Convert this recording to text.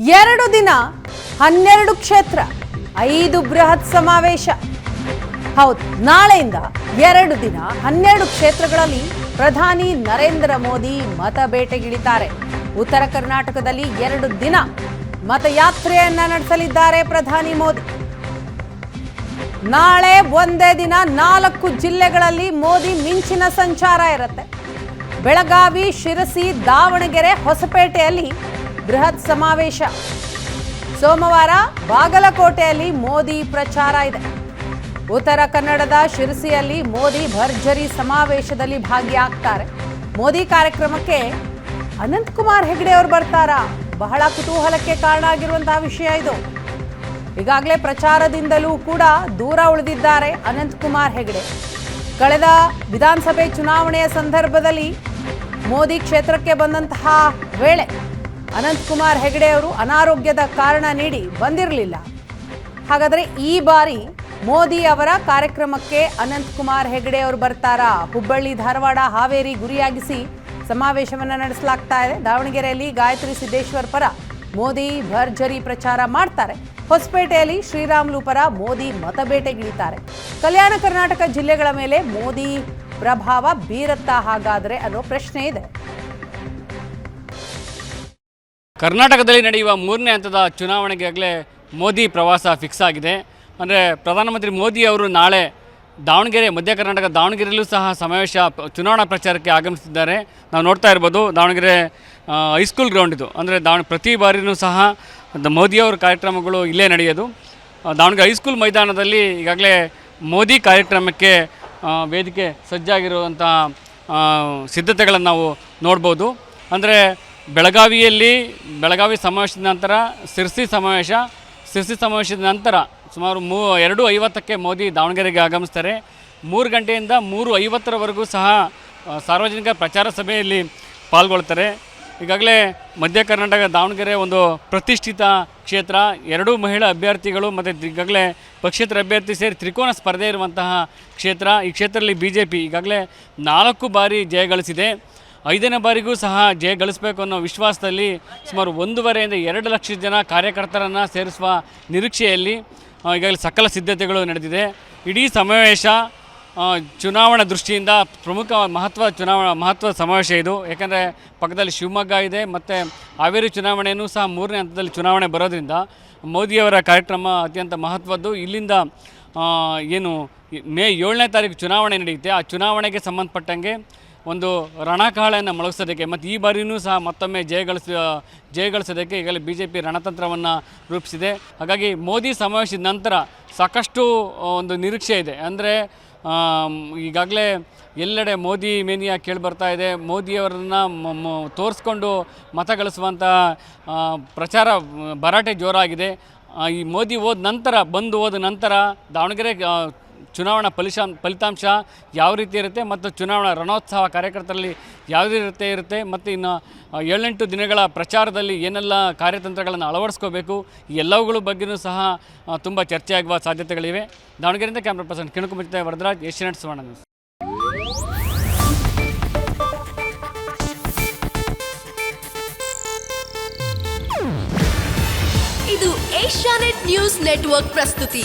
ಎರಡು ದಿನ, ಹನ್ನೆರಡು ಕ್ಷೇತ್ರ, ಐದು ಬೃಹತ್ ಸಮಾವೇಶ. ಹೌದು, ನಾಳೆಯಿಂದ ಎರಡು ದಿನ, ಹನ್ನೆರಡು ಕ್ಷೇತ್ರಗಳಲ್ಲಿ ಪ್ರಧಾನಿ ನರೇಂದ್ರ ಮೋದಿ ಮತ ಬೇಟೆಗಿಳಿತಾರೆ. ಉತ್ತರ ಕರ್ನಾಟಕದಲ್ಲಿ ಎರಡು ದಿನ ಮತಯಾತ್ರೆಯನ್ನ ನಡೆಸಲಿದ್ದಾರೆ ಪ್ರಧಾನಿ ಮೋದಿ. ನಾಳೆ ಒಂದೇ ದಿನ ನಾಲ್ಕು ಜಿಲ್ಲೆಗಳಲ್ಲಿ ಮೋದಿ ಮಿಂಚಿನ ಸಂಚಾರ ಇರುತ್ತೆ. ಬೆಳಗಾವಿ, ಶಿರಸಿ, ದಾವಣಗೆರೆ, ಹೊಸಪೇಟೆಯಲ್ಲಿ ಬೃಹತ್ ಸಮಾವೇಶ. ಸೋಮವಾರ ಬಾಗಲಕೋಟೆಯಲ್ಲಿ ಮೋದಿ ಪ್ರಚಾರ ಇದೆ. ಉತ್ತರ ಕನ್ನಡದ ಶಿರಸಿಯಲ್ಲಿ ಮೋದಿ ಭರ್ಜರಿ ಸಮಾವೇಶದಲ್ಲಿ ಭಾಗಿಯಾಗ್ತಾರೆ. ಮೋದಿ ಕಾರ್ಯಕ್ರಮಕ್ಕೆ ಅನಂತಕುಮಾರ್ ಹೆಗಡೆ ಅವರು ಬರ್ತಾರಾ? ಬಹಳ ಕುತೂಹಲಕ್ಕೆ ಕಾರಣ ಆಗಿರುವಂತಹ ವಿಷಯ ಇದು. ಈಗಾಗಲೇ ಪ್ರಚಾರದಿಂದಲೂ ಕೂಡ ದೂರ ಉಳಿದಿದ್ದಾರೆ ಅನಂತಕುಮಾರ್ ಹೆಗಡೆ. ಕಳೆದ ವಿಧಾನಸಭೆ ಚುನಾವಣೆಯ ಸಂದರ್ಭದಲ್ಲಿ ಮೋದಿ ಕ್ಷೇತ್ರಕ್ಕೆ ಬಂದಂತಹ ವೇಳೆ ಅನಂತಕುಮಾರ್ ಹೆಗಡೆ ಅವರು ಅನಾರೋಗ್ಯದ ಕಾರಣ ನೀಡಿ ಬಂದಿರಲಿಲ್ಲ. ಹಾಗಾದರೆ ಈ ಬಾರಿ ಮೋದಿ ಅವರ ಕಾರ್ಯಕ್ರಮಕ್ಕೆ ಅನಂತಕುಮಾರ್ ಹೆಗಡೆ ಅವರು ಬರ್ತಾರಾ? ಹುಬ್ಬಳ್ಳಿ, ಧಾರವಾಡ, ಹಾವೇರಿ ಗುರಿಯಾಗಿಸಿ ಸಮಾವೇಶವನ್ನು ನಡೆಸಲಾಗ್ತಾ ಇದೆ. ದಾವಣಗೆರೆಯಲ್ಲಿ ಗಾಯತ್ರಿ ಸಿದ್ದೇಶ್ವರ್ ಪರ ಮೋದಿ ಭರ್ಜರಿ ಪ್ರಚಾರ ಮಾಡ್ತಾರೆ. ಹೊಸಪೇಟೆಯಲ್ಲಿ ಶ್ರೀರಾಮುಲು ಪರ ಮೋದಿ ಮತಬೇಟೆಗಿಳಿತಾರೆ ಕಲ್ಯಾಣ ಕರ್ನಾಟಕ ಜಿಲ್ಲೆಗಳ ಮೇಲೆ ಮೋದಿ ಪ್ರಭಾವ ಬೀರತ್ತಾ ಹಾಗಾದರೆ ಅನ್ನೋ ಪ್ರಶ್ನೆ ಇದೆ. ಕರ್ನಾಟಕದಲ್ಲಿ ನಡೆಯುವ ಮೂರನೇ ಹಂತದ ಚುನಾವಣೆಗಾಗಲೇ ಮೋದಿ ಪ್ರವಾಸ ಫಿಕ್ಸ್ ಆಗಿದೆ. ಅಂದರೆ ಪ್ರಧಾನಮಂತ್ರಿ ಮೋದಿ ಅವರು ನಾಳೆ ದಾವಣಗೆರೆ, ಮಧ್ಯ ಕರ್ನಾಟಕ, ದಾವಣಗೆರೆಯಲ್ಲೂ ಸಹ ಸಮಾವೇಶ ಚುನಾವಣಾ ಪ್ರಚಾರಕ್ಕೆ ಆಗಮಿಸಿದ್ದಾರೆ ನಾವು ನೋಡ್ತಾ ಇರ್ಬೋದು ದಾವಣಗೆರೆ ಹೈಸ್ಕೂಲ್ ಗ್ರೌಂಡ್ ಇದು. ಅಂದರೆ ದಾವಣ, ಪ್ರತಿ ಬಾರಿಯೂ ಸಹ ಮೋದಿಯವರ ಕಾರ್ಯಕ್ರಮಗಳು ಇಲ್ಲೇ ನಡೆಯೋದು. ದಾವಣಗೆರೆ ಹೈಸ್ಕೂಲ್ ಮೈದಾನದಲ್ಲಿ ಈಗಾಗಲೇ ಮೋದಿ ಕಾರ್ಯಕ್ರಮಕ್ಕೆ ವೇದಿಕೆ ಸಜ್ಜಾಗಿರುವಂಥ ಸಿದ್ಧತೆಗಳನ್ನು ನಾವು ನೋಡ್ಬೋದು. ಅಂದರೆ ಬೆಳಗಾವಿಯಲ್ಲಿ ಬೆಳಗಾವಿ ಸಮಾವೇಶದ ನಂತರ, ಸಿರ್ಸಿ ಸಮಾವೇಶ, ಸಿರ್ಸಿ ಸಮಾವೇಶದ ನಂತರ ಸುಮಾರು ಮೂ, ಎರಡು ಐವತ್ತಕ್ಕೆ ಮೋದಿ ದಾವಣಗೆರೆಗೆ ಆಗಮಿಸ್ತಾರೆ. ಮೂರು ಗಂಟೆಯಿಂದ ಮೂರು ಐವತ್ತರವರೆಗೂ ಸಹ ಸಾರ್ವಜನಿಕ ಪ್ರಚಾರ ಸಭೆಯಲ್ಲಿ ಪಾಲ್ಗೊಳ್ತಾರೆ. ಈಗಾಗಲೇ ಮಧ್ಯ ಕರ್ನಾಟಕ ದಾವಣಗೆರೆ ಒಂದು ಪ್ರತಿಷ್ಠಿತ ಕ್ಷೇತ್ರ, ಎರಡೂ ಮಹಿಳಾ ಅಭ್ಯರ್ಥಿಗಳು ಮತ್ತು ಈಗಾಗಲೇ ಪಕ್ಷೇತರ ಅಭ್ಯರ್ಥಿ ಸೇರಿ ತ್ರಿಕೋನ ಸ್ಪರ್ಧೆ ಇರುವಂತಹ ಕ್ಷೇತ್ರ. ಈ ಕ್ಷೇತ್ರದಲ್ಲಿ ಬಿ ಜೆ ಪಿ ಈಗಾಗಲೇ ನಾಲ್ಕು ಬಾರಿ ಜಯ ಗಳಿಸಿದೆ. ಐದನೇ ಬಾರಿಗೂ ಸಹ ಜಯ ಗಳಿಸಬೇಕು ಅನ್ನೋ ವಿಶ್ವಾಸದಲ್ಲಿ ಸುಮಾರು ಒಂದೂವರೆಯಿಂದ ಎರಡು ಲಕ್ಷ ಜನ ಕಾರ್ಯಕರ್ತರನ್ನು ಸೇರಿಸುವ ನಿರೀಕ್ಷೆಯಲ್ಲಿ ಈಗಾಗಲೇ ಸಕಲ ಸಿದ್ಧತೆಗಳು ನಡೆದಿದೆ. ಇಡೀ ಸಮಾವೇಶ ಚುನಾವಣಾ ದೃಷ್ಟಿಯಿಂದ ಪ್ರಮುಖ ಮಹತ್ವ, ಚುನಾವಣಾ ಮಹತ್ವದ ಸಮಾವೇಶ ಇದು. ಯಾಕಂದರೆ ಪಕ್ಕದಲ್ಲಿ ಶಿವಮೊಗ್ಗ ಇದೆ, ಮತ್ತು ಹಾವೇರಿ ಚುನಾವಣೆಯೂ ಸಹ ಮೂರನೇ ಹಂತದಲ್ಲಿ ಚುನಾವಣೆ ಬರೋದ್ರಿಂದ ಮೋದಿಯವರ ಕಾರ್ಯಕ್ರಮ ಅತ್ಯಂತ ಮಹತ್ವದ್ದು. ಇಲ್ಲಿಂದ ಏನು, ಮೇ ಏಳನೇ ತಾರೀಕು ಚುನಾವಣೆ ನಡೆಯುತ್ತೆ. ಆ ಚುನಾವಣೆಗೆ ಸಂಬಂಧಪಟ್ಟಂಗೆ ಒಂದು ರಣಕಾಳೆಯನ್ನು ಮೊಳಗಿಸೋದಕ್ಕೆ ಮತ್ತು ಈ ಬಾರಿಯೂ ಸಹ ಮತ್ತೊಮ್ಮೆ ಜಯಗಳಿಸ ಜಯಗಳಿಸೋದಕ್ಕೆ ಈಗಲೇ ಬಿ ಜೆ ಪಿ ರಣತಂತ್ರವನ್ನು ರೂಪಿಸಿದೆ. ಹಾಗಾಗಿ ಮೋದಿ ಸಮಾವೇಶದ ನಂತರ ಸಾಕಷ್ಟು ಒಂದು ನಿರೀಕ್ಷೆ ಇದೆ. ಅಂದರೆ ಈಗಾಗಲೇ ಎಲ್ಲೆಡೆ ಮೋದಿ ಮೇನಿಯಾ ಕೇಳಿ ಬರ್ತಾ ಇದೆ. ಮೋದಿಯವರನ್ನು ತೋರಿಸ್ಕೊಂಡು ಮತ ಗಳಿಸುವಂಥ ಪ್ರಚಾರ ಭರಾಟೆ ಜೋರಾಗಿದೆ. ಈ ಮೋದಿ ಹೋದ ನಂತರ, ಬಂದು ಹೋದ ನಂತರ ದಾವಣಗೆರೆ ಚುನಾವಣಾ ಫಲಿಶಾ ಫಲಿತಾಂಶ ಯಾವ ರೀತಿ ಇರುತ್ತೆ ಮತ್ತು ಚುನಾವಣಾ ರಣೋತ್ಸವ ಕಾರ್ಯಕರ್ತರಲ್ಲಿ ಯಾವುದೇ ರೀತಿ ಇರುತ್ತೆ ಮತ್ತು ಇನ್ನು ಏಳೆಂಟು ದಿನಗಳ ಪ್ರಚಾರದಲ್ಲಿ ಏನೆಲ್ಲ ಕಾರ್ಯತಂತ್ರಗಳನ್ನು ಅಳವಡಿಸ್ಕೋಬೇಕು ಎಲ್ಲವುಗಳ ಬಗ್ಗೆಯೂ ಸಹ ತುಂಬ ಚರ್ಚೆ ಆಗುವ ಸಾಧ್ಯತೆಗಳಿವೆ. ದಾವಣಗೆರೆಯಿಂದ ಕ್ಯಾಮ್ರಾ ಪರ್ಸನ್ ಕಿಣಕು ಜೊತೆ ವರದರಾಜ್, ಏಷ್ಯಾನೆಟ್ ಸುವರ್ಣ ಇದು ಏಷ್ಯಾನೆಟ್ ನ್ಯೂಸ್ ನೆಟ್ವರ್ಕ್ ಪ್ರಸ್ತುತಿ.